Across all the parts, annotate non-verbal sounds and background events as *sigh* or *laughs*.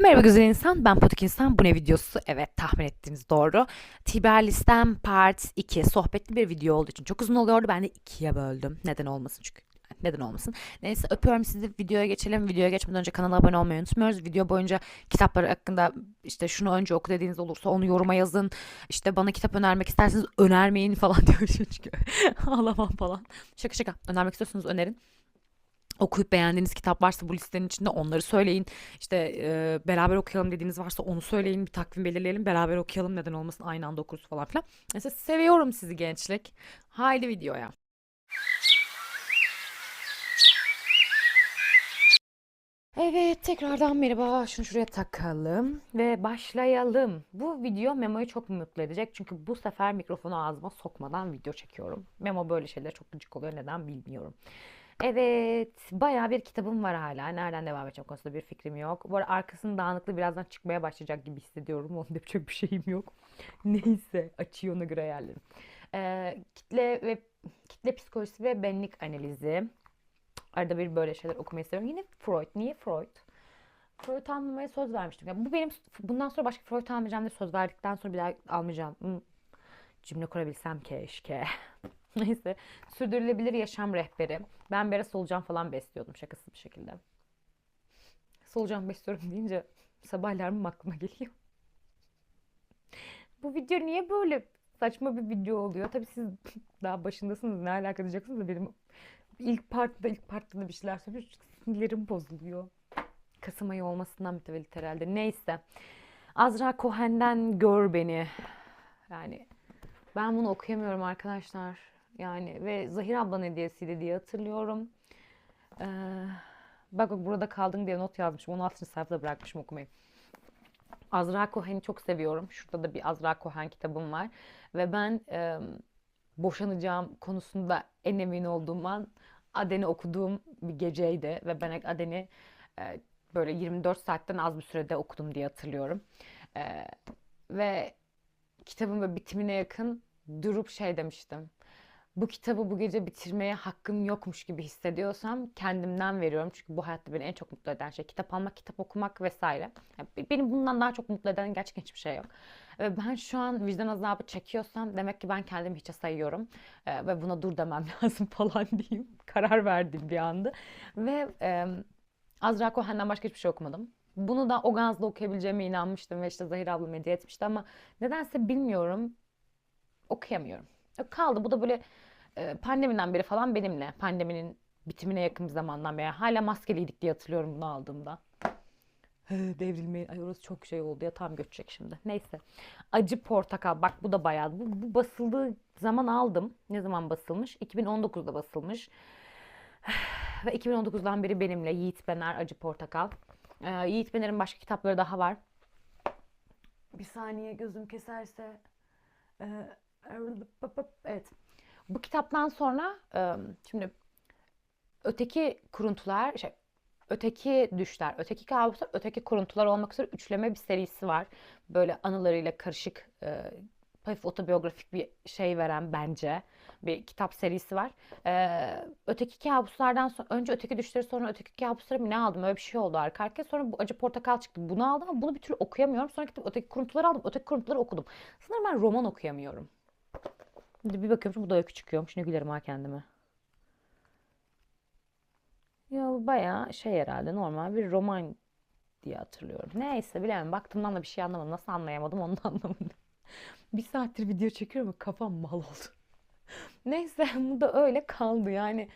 Merhaba güzel insan, ben Patik İnsan. Bu ne videosu? Evet, tahmin ettiğiniz doğru. Tiber listem part 2. Sohbetli bir video olduğu için çok uzun oluyordu. Ben de ikiye böldüm. Neden olmasın çünkü. Neden olmasın? Neyse öpüyorum sizi. Videoya geçelim. Videoya geçmeden önce kanala abone olmayı unutmuyoruz. Video boyunca kitapları hakkında işte şunu önce oku dediğiniz olursa onu yoruma yazın. İşte bana kitap önermek isterseniz önermeyin falan *laughs* diyor çünkü. Ağlamam falan. Şaka şaka. Önermek istiyorsanız önerin okuyup beğendiğiniz kitap varsa bu listenin içinde onları söyleyin. İşte e, beraber okuyalım dediğiniz varsa onu söyleyin. Bir takvim belirleyelim. Beraber okuyalım. Neden olmasın aynı anda okuruz falan filan. Mesela seviyorum sizi gençlik. Haydi videoya. Evet tekrardan merhaba. Şunu şuraya takalım ve başlayalım. Bu video Memo'yu çok mutlu edecek. Çünkü bu sefer mikrofonu ağzıma sokmadan video çekiyorum. Memo böyle şeyler çok gıcık oluyor. Neden bilmiyorum. Evet, bayağı bir kitabım var hala. Nereden devam edeceğim konusunda bir fikrim yok. Bu arada arkasının dağınıklığı birazdan çıkmaya başlayacak gibi hissediyorum. *laughs* Onda yapacak bir şeyim yok. Neyse, açıyı ona göre ayarlarım. Ee, kitle ve kitle psikolojisi ve benlik analizi. Arada bir böyle şeyler okumayı seviyorum. Yine Freud. Niye Freud? Freud almamaya söz vermiştim. Ya bu benim bundan sonra başka Freud almayacağım diye söz verdikten sonra bir daha almayacağım. Hmm, Cümle kurabilsem keşke. *laughs* *laughs* Neyse. Sürdürülebilir yaşam rehberi. Ben bir solucan falan besliyordum şakasız bir şekilde. Solucan besliyorum *laughs* deyince sabah alarmım aklıma geliyor. Bu video niye böyle saçma bir video oluyor? Tabii siz *laughs* daha başındasınız. Ne alaka diyeceksiniz de benim ilk partta ilk partta da bir şeyler söylüyor. Sinirlerim bozuluyor. Kasım ayı olmasından mütevellit herhalde. Neyse. Azra Cohen'den Gör Beni. Yani ben bunu okuyamıyorum arkadaşlar. Yani ve Zahir ablanın hediyesiydi diye hatırlıyorum. Ee, bak bak burada kaldın diye not yazmışım. 16. sayfada bırakmışım okumayı. Azra Cohen'i çok seviyorum. Şurada da bir Azra Cohen kitabım var. Ve ben e, boşanacağım konusunda en emin olduğum an Aden'i okuduğum bir geceydi. Ve ben Aden'i e, böyle 24 saatten az bir sürede okudum diye hatırlıyorum. E, ve kitabın böyle bitimine yakın durup şey demiştim bu kitabı bu gece bitirmeye hakkım yokmuş gibi hissediyorsam kendimden veriyorum. Çünkü bu hayatta beni en çok mutlu eden şey kitap almak, kitap okumak vesaire. Yani benim bundan daha çok mutlu eden gerçekten hiçbir şey yok. Ve ben şu an vicdan azabı çekiyorsam demek ki ben kendimi hiçe sayıyorum. Ee, ve buna dur demem *laughs* lazım falan diyeyim. Karar verdim bir anda. Ve e, Azra Cohen'den başka hiçbir şey okumadım. Bunu da o gazla okuyabileceğime inanmıştım ve işte Zahir ablam hediye etmişti ama nedense bilmiyorum okuyamıyorum. Kaldı bu da böyle e, pandemiden beri falan benimle. Pandeminin bitimine yakın bir zamandan beri. Hala maskeliydik diye hatırlıyorum bunu aldığımda. Devrilmeyin. Ay orası çok şey oldu ya tam göçecek şimdi. Neyse. Acı portakal. Bak bu da bayağı. Bu, bu basıldığı zaman aldım. Ne zaman basılmış? 2019'da basılmış. *sighs* Ve 2019'dan beri benimle Yiğit Bener Acı Portakal. Ee, Yiğit Bener'in başka kitapları daha var. Bir saniye gözüm keserse. Ee, evet. Bu kitaptan sonra şimdi öteki kuruntular, şey, öteki düşler, öteki kabuslar, öteki kuruntular olmak üzere üçleme bir serisi var. Böyle anılarıyla karışık hafif otobiyografik bir şey veren bence bir kitap serisi var. Ee, öteki kabuslardan sonra önce öteki düşleri sonra öteki kabusları mı ne aldım öyle bir şey oldu arka arkaya. Sonra bu acı portakal çıktı. Bunu aldım ama bunu bir türlü okuyamıyorum. Sonra gittim öteki kuruntuları aldım. Öteki kuruntuları okudum. Sanırım ben roman okuyamıyorum. Şimdi bir bakıyorum bu da öykü çıkıyormuş. Ne gülerim ha kendime. Ya bu bayağı şey herhalde normal bir roman diye hatırlıyorum. Neyse bilemem. Baktığımdan da bir şey anlamadım. Nasıl anlayamadım onu da anlamadım. *laughs* bir saattir video çekiyorum kafam mal oldu. *laughs* Neyse bu da öyle kaldı yani.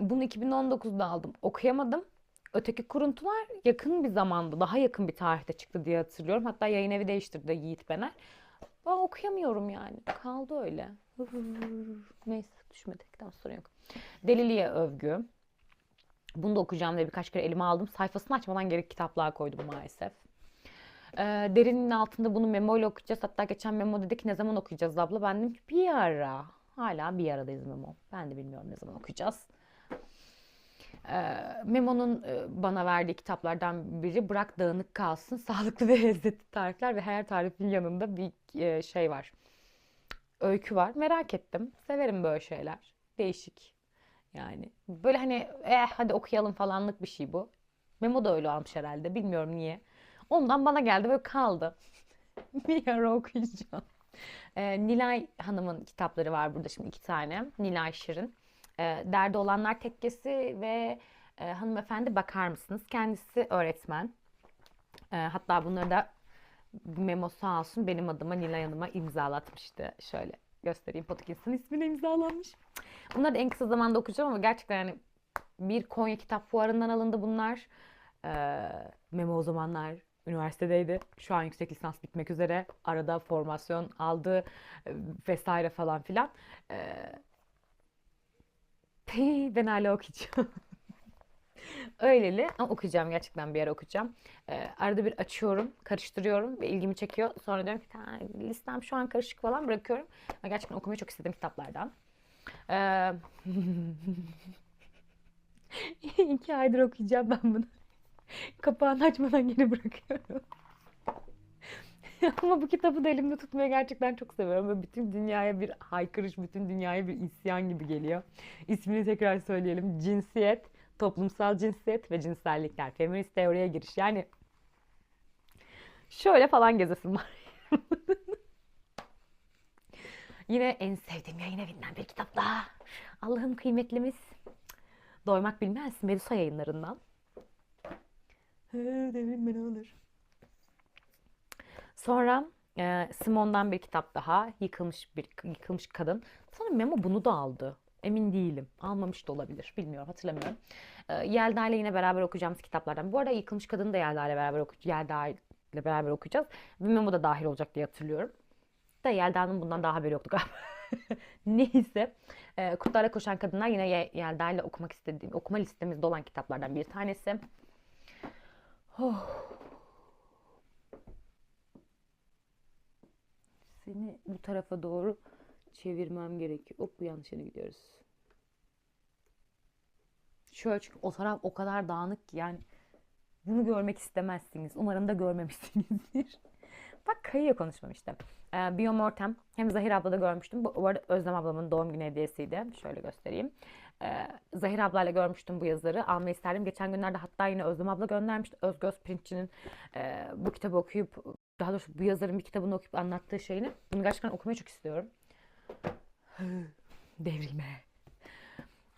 Bunu 2019'da aldım. Okuyamadım. Öteki kuruntular yakın bir zamanda, daha yakın bir tarihte çıktı diye hatırlıyorum. Hatta yayın evi değiştirdi Yiğit Bener. Ben okuyamıyorum yani. Kaldı öyle. *laughs* Neyse düşmedik. Tamam sorun yok. Deliliğe övgü. Bunu da okuyacağım diye birkaç kere elime aldım. Sayfasını açmadan geri kitaplığa koydum maalesef. Ee, derinin altında bunu memo ile okuyacağız. Hatta geçen memo dedik ne zaman okuyacağız abla? Ben dedim ki bir ara. Hala bir aradayız memo. Ben de bilmiyorum ne zaman okuyacağız. Memo'nun bana verdiği kitaplardan biri Bırak Dağınık Kalsın. Sağlıklı ve lezzetli tarifler ve her tarifin yanında bir şey var. Öykü var. Merak ettim. Severim böyle şeyler. Değişik. Yani böyle hani eh hadi okuyalım falanlık bir şey bu. Memo da öyle almış herhalde. Bilmiyorum niye. Ondan bana geldi böyle kaldı. *laughs* Bir ara okuyacağım. Ee, Nilay Hanım'ın kitapları var burada şimdi iki tane. Nilay Şirin. Ee, Derdi Olanlar Tekkesi ve e, Hanımefendi Bakar mısınız? Kendisi öğretmen. Ee, hatta bunları da memo sağ olsun benim adıma Nilay Hanım'a imzalatmıştı. Şöyle göstereyim Podcast'ın ismine imzalanmış. Bunları da en kısa zamanda okuyacağım ama gerçekten yani bir Konya Kitap Fuarı'ndan alındı bunlar. Ee, memo o zamanlar üniversitedeydi. Şu an yüksek lisans bitmek üzere. Arada formasyon aldı e, vesaire falan filan. Ee, ben hala okuyacağım. *laughs* Öyleli ama okuyacağım gerçekten bir ara okuyacağım. Ee, arada bir açıyorum, karıştırıyorum ve ilgimi çekiyor. Sonra diyorum ki "Ha, listem şu an karışık falan bırakıyorum. Ama gerçekten okumayı çok istediğim kitaplardan. Ee, *laughs* iki aydır okuyacağım ben bunu. Kapağını açmadan geri bırakıyorum. *laughs* Ama bu kitabı da elimde tutmayı gerçekten çok seviyorum. Böyle bütün dünyaya bir haykırış, bütün dünyaya bir isyan gibi geliyor. İsmini tekrar söyleyelim. Cinsiyet, toplumsal cinsiyet ve cinsellikler. Feminist teoriye giriş. Yani şöyle falan gezesim var. *laughs* Yine en sevdiğim yayın evinden bir kitap daha. Allah'ım kıymetlimiz. Doymak bilmez. Medusa yayınlarından. Devrilme ne olur. Sonra e, Simon'dan bir kitap daha. Yıkılmış bir yıkılmış kadın. Sanırım Memo bunu da aldı. Emin değilim. Almamış da olabilir. Bilmiyorum. Hatırlamıyorum. E, Yelda ile yine beraber okuyacağımız kitaplardan. Bu arada Yıkılmış Kadın'ı da Yelda ile beraber, oku Yelda ile beraber okuyacağız. Ve Memo da dahil olacak diye hatırlıyorum. Da Yelda'nın bundan daha haberi yoktu galiba. *laughs* Neyse. E, Kurtlarla Koşan Kadınlar yine Ye- Yelda ile okumak istediğim, okuma listemizde olan kitaplardan bir tanesi. Oh. Seni bu tarafa doğru çevirmem gerekiyor. Hop bu yanlış yere gidiyoruz. Şöyle çünkü o taraf o kadar dağınık ki yani bunu görmek istemezsiniz. Umarım da görmemişsinizdir. *laughs* Bak kayıyor konuşmam işte. Ee, Biomortem. Hem Zahir ablada görmüştüm. Bu, bu arada Özlem ablamın doğum günü hediyesiydi. Şöyle göstereyim. Ee, Zahir ablayla görmüştüm bu yazarı. Almayı isterdim. Geçen günlerde hatta yine Özlem abla göndermişti. Özgöz Printçi'nin e, bu kitabı okuyup daha doğrusu bu yazarın bir kitabını okuyup anlattığı şeyini. Bunu gerçekten okumayı çok istiyorum. *sighs* Devrilme.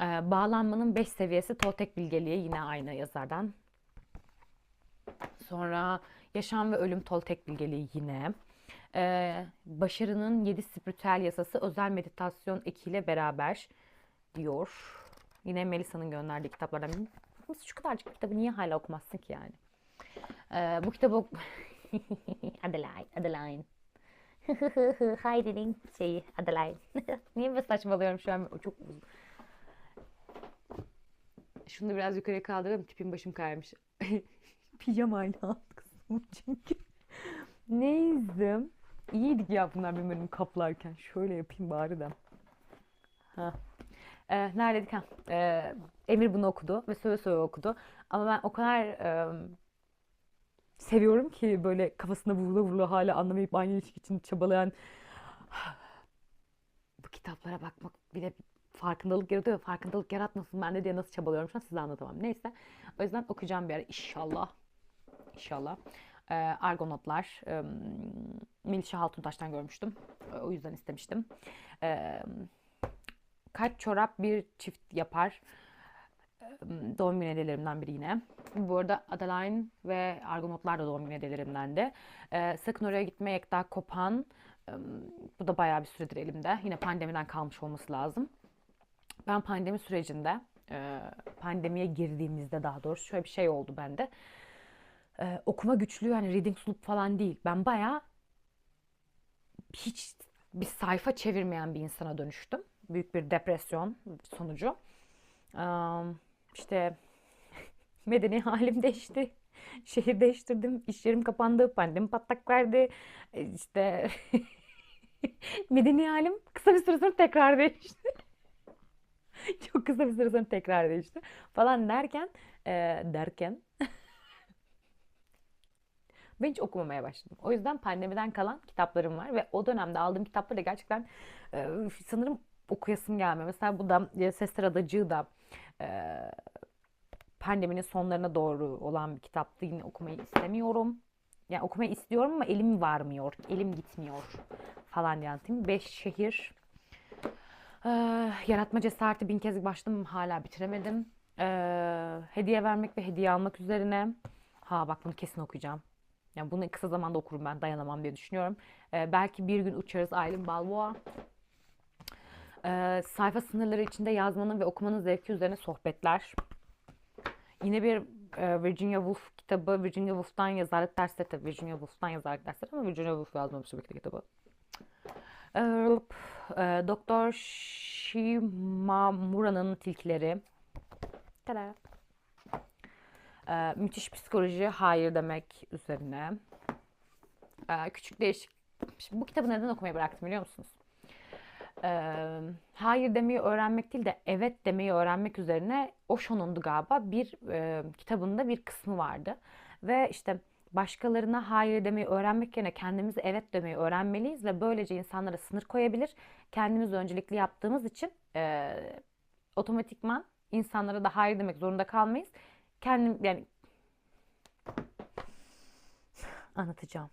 Ee, bağlanmanın 5 seviyesi Toltek Bilgeliği yine aynı yazardan. Sonra Yaşam ve Ölüm Toltek Bilgeliği yine. Ee, başarının 7 spiritüel yasası özel meditasyon ekiyle beraber diyor. Yine Melisa'nın gönderdiği kitaplardan. Nasıl şu kadarcık kitabı niye hala okumazsın ki yani? Ee, bu kitabı *laughs* *laughs* Adeline, Adeline. Heidi'nin *laughs* şeyi Adeline. *laughs* Niye böyle saçmalıyorum şu an? Çok uzun. Şunu biraz yukarıya kaldıralım. Tipim başım kaymış. Pijamayla aldık kızım çünkü. Neyse. İyiydik ya bunlar benim kaplarken. Şöyle yapayım bari de. Ha. Ee, neredeydik ha? Ee, Emir bunu okudu ve söve söve okudu. Ama ben o kadar e, seviyorum ki böyle kafasına vurula vurula hala anlamayıp aynı ilişki için çabalayan *sighs* bu kitaplara bakmak bile farkındalık yaratıyor. Farkındalık yaratmasın bende diye nasıl çabalıyorum şu an size anlatamam. Neyse. O yüzden okuyacağım bir ara inşallah. İnşallah. Ee, Argonotlar. E, Melisa Hatuntaş'tan görmüştüm. E, O yüzden istemiştim. Ee, kaç çorap bir çift yapar? Doğum günü hediyelerimden biri yine. Bu arada Adeline ve Argonotlar da doğum günü hediyelerimdendi. Ee, sakın oraya gitme Yekta Kopan. Bu da bayağı bir süredir elimde. Yine pandemiden kalmış olması lazım. Ben pandemi sürecinde, e, pandemiye girdiğimizde daha doğrusu şöyle bir şey oldu bende. Ee, okuma güçlüğü yani reading sloop falan değil. Ben bayağı hiç bir sayfa çevirmeyen bir insana dönüştüm. Büyük bir depresyon sonucu. Am, işte *laughs* medeni halim değişti. *laughs* Şehir değiştirdim. İş yerim kapandı. Pandemi patlak verdi. E, İşte *laughs* medeni halim kısa bir süre sonra tekrar değişti. Çok kısa bir süre sonra tekrar değişti. Falan derken e, derken ben hiç okumamaya başladım. O yüzden pandemiden kalan kitaplarım var ve o dönemde aldığım kitapları da gerçekten e, sanırım okuyasım gelmiyor. Mesela bu da Sesler Adacığı da e, pandeminin sonlarına doğru olan bir kitaptı. Yine okumayı istemiyorum. Yani okumayı istiyorum ama elim varmıyor. Elim gitmiyor falan diye anlatayım. Beş şehir. Ee, yaratma cesareti bin kez başladım hala bitiremedim. Ee, hediye vermek ve hediye almak üzerine. Ha bak bunu kesin okuyacağım. Yani bunu kısa zamanda okurum ben dayanamam diye düşünüyorum. Ee, belki bir gün uçarız Aylin Balboa. Ee, sayfa sınırları içinde yazmanın ve okumanın zevki üzerine sohbetler. Yine bir e, Virginia Woolf kitabı. Virginia Woolf'tan yazarlık dersleri tabii Virginia Woolf'tan yazarlık dersleri ama Virginia Woolf yazmamış tabii ki kitabı. Ee, e, Doktor Shimamura'nın tilkileri. Tada. Ee, müthiş psikoloji, hayır demek üzerine. Ee, küçük değişik. Şimdi bu kitabı neden okumayı bıraktım biliyor musunuz? Ee, hayır demeyi öğrenmek değil de evet demeyi öğrenmek üzerine Osho'nundu galiba bir e, kitabında bir kısmı vardı. Ve işte başkalarına hayır demeyi öğrenmek yerine kendimize evet demeyi öğrenmeliyiz ve böylece insanlara sınır koyabilir. Kendimiz öncelikli yaptığımız için e, otomatikman insanlara da hayır demek zorunda kalmayız. Kendim yani anlatacağım.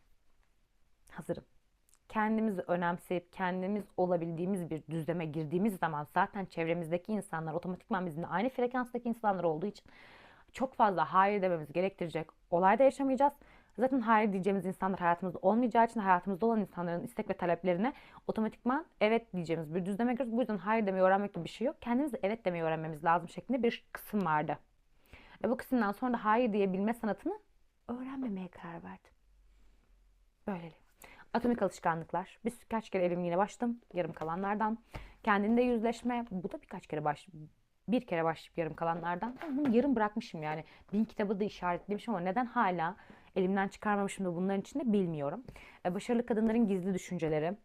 Hazırım. Kendimizi önemseyip kendimiz olabildiğimiz bir düzleme girdiğimiz zaman zaten çevremizdeki insanlar otomatikman bizimle aynı frekanstaki insanlar olduğu için çok fazla hayır dememiz gerektirecek olay da yaşamayacağız. Zaten hayır diyeceğimiz insanlar hayatımızda olmayacağı için hayatımızda olan insanların istek ve taleplerine otomatikman evet diyeceğimiz bir düzleme giriyoruz. Bu yüzden hayır demeyi öğrenmek gibi bir şey yok. Kendimize evet demeyi öğrenmemiz lazım şeklinde bir kısım vardı. Ve bu kısımdan sonra da hayır diyebilme sanatını öğrenmemeye karar verdim. Böyleli. Atomik alışkanlıklar. Bir kaç kere elim yine başladım. Yarım kalanlardan. Kendinde yüzleşme. Bu da birkaç kere baş bir kere başlayıp yarım kalanlardan. Bunu yarım bırakmışım yani. Bin kitabı da işaretlemişim ama neden hala elimden çıkarmamışım da bunların içinde bilmiyorum. E, başarılı kadınların gizli düşünceleri.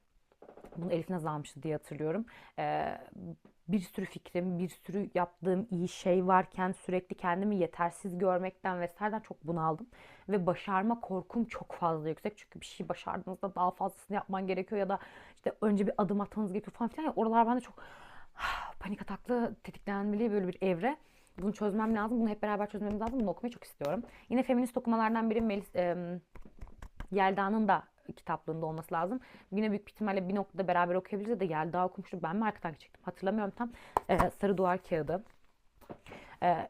Bunu Elif Naz almıştı diye hatırlıyorum. E, bir sürü fikrim, bir sürü yaptığım iyi şey varken sürekli kendimi yetersiz görmekten vesaireden çok bunaldım. Ve başarma korkum çok fazla yüksek. Çünkü bir şey başardığınızda daha fazlasını yapman gerekiyor ya da işte önce bir adım atmanız gerekiyor falan filan. Ya oralar bende çok panik ataklı tetiklenmeli böyle bir evre. Bunu çözmem lazım. Bunu hep beraber çözmemiz lazım. Bunu okumayı çok istiyorum. Yine feminist okumalardan biri Melis, e, Yelda'nın da kitaplığında olması lazım. Yine büyük bir ihtimalle bir noktada beraber okuyabiliriz de Yelda okumuştu. Ben mi arkadan çektim hatırlamıyorum tam. E, Sarı Duvar Kağıdı. E,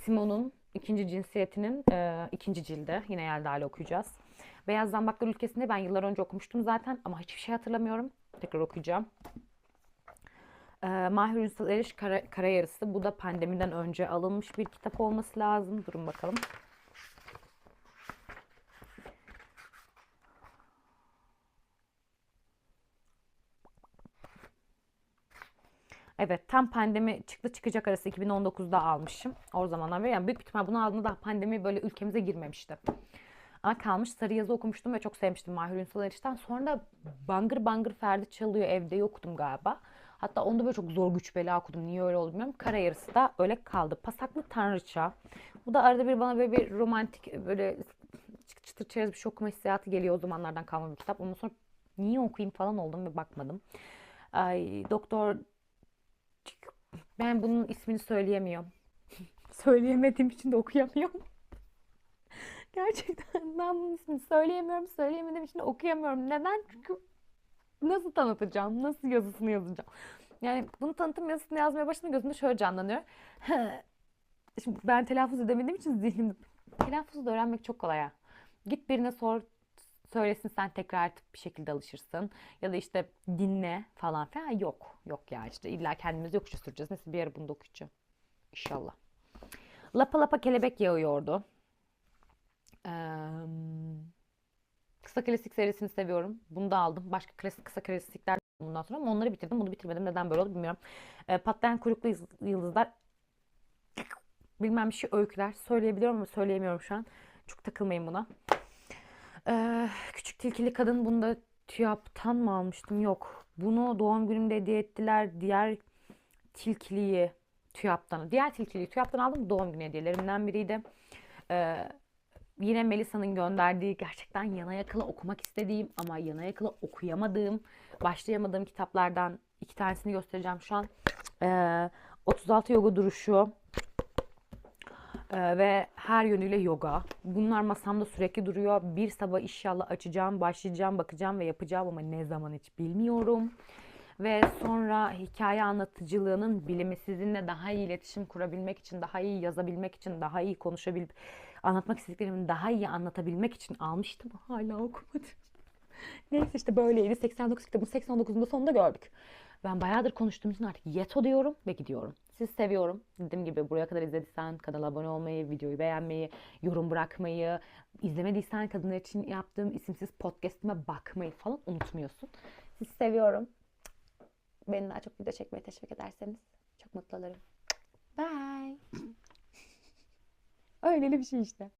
Simon'un ikinci cinsiyetinin e, ikinci cildi. Yine Yelda ile okuyacağız. Beyaz Zambaklar Ülkesi'nde ben yıllar önce okumuştum zaten ama hiçbir şey hatırlamıyorum. Tekrar okuyacağım. E, Mahir Ünsal Eriş Kara, Kara Yarısı. Bu da pandemiden önce alınmış bir kitap olması lazım. Durun bakalım. Evet tam pandemi çıktı çıkacak arası 2019'da almışım. O zamanlar beri yani büyük ihtimal bunu aldığımda daha pandemi böyle ülkemize girmemişti. Ama kalmış sarı yazı okumuştum ve çok sevmiştim Mahir Ünsal Eriş'ten. Sonra da Bangır Bangır Ferdi çalıyor evde yoktum galiba. Hatta onda böyle çok zor güç bela okudum. Niye öyle oldu bilmiyorum. Kara yarısı da öyle kaldı. Pasaklı Tanrıça. Bu da arada bir bana böyle bir romantik böyle çıtır çerez bir şey okuma hissiyatı geliyor. O zamanlardan kalma bir kitap. Ondan sonra niye okuyayım falan oldum ve bakmadım. Ay, Doktor ben bunun ismini söyleyemiyorum. *laughs* Söyleyemediğim için de okuyamıyorum. *laughs* Gerçekten ben bunun ismini söyleyemiyorum. Söyleyemediğim için de okuyamıyorum. Neden? Çünkü nasıl tanıtacağım? Nasıl yazısını yazacağım? Yani bunu tanıtım yazısını yazmaya başladığımda gözümde şöyle canlanıyor. *laughs* Şimdi ben telaffuz edemediğim için zihnimde telaffuzu da öğrenmek çok kolay ya. Git birine sor, söylesin sen tekrar bir şekilde alışırsın. Ya da işte dinle falan falan. Yok. Yok ya işte illa kendimiz yokuşa süreceğiz. Neyse bir ara bunu da okuyacağım. İnşallah. Lapa lapa kelebek yağıyordu. Ee, kısa klasik serisini seviyorum. Bunu da aldım. Başka klasik kısa klasikler bundan sonra ama onları bitirdim. Bunu bitirmedim. Neden böyle oldu bilmiyorum. Ee, patlayan kuyruklu yıldızlar bilmem bir şey öyküler. Söyleyebiliyorum ama söyleyemiyorum şu an. Çok takılmayın buna. Ee, küçük tilkili kadın bunu da TÜYAP'tan mı almıştım? Yok. Bunu doğum günümde hediye ettiler. Diğer tilkiliyi TÜYAP'tan. Diğer tilkiliyi TÜYAP'tan aldım. Doğum günü hediyelerimden biriydi. Ee, yine Melisa'nın gönderdiği gerçekten yana yakıla okumak istediğim ama yana yakıla okuyamadığım, başlayamadığım kitaplardan iki tanesini göstereceğim şu an. Ee, 36 Yoga Duruşu. Ee, ve her yönüyle yoga. Bunlar masamda sürekli duruyor. Bir sabah inşallah açacağım, başlayacağım, bakacağım ve yapacağım ama ne zaman hiç bilmiyorum. Ve sonra hikaye anlatıcılığının bilimi sizinle daha iyi iletişim kurabilmek için, daha iyi yazabilmek için, daha iyi konuşabilmek, anlatmak istediklerimi daha iyi anlatabilmek için almıştım. Hala okumadım. *laughs* Neyse işte böyleydi. 89 kitabın 89'unda sonunda gördük. Ben bayağıdır konuştuğum için artık yeto diyorum ve gidiyorum. Sizi seviyorum. Dediğim gibi buraya kadar izlediysen kanala abone olmayı, videoyu beğenmeyi, yorum bırakmayı, izlemediysen kadınlar için yaptığım isimsiz podcastime bakmayı falan unutmuyorsun. Sizi seviyorum. Beni daha çok video çekmeye teşvik ederseniz çok mutlu olurum. Bye. *laughs* Öyle bir şey işte.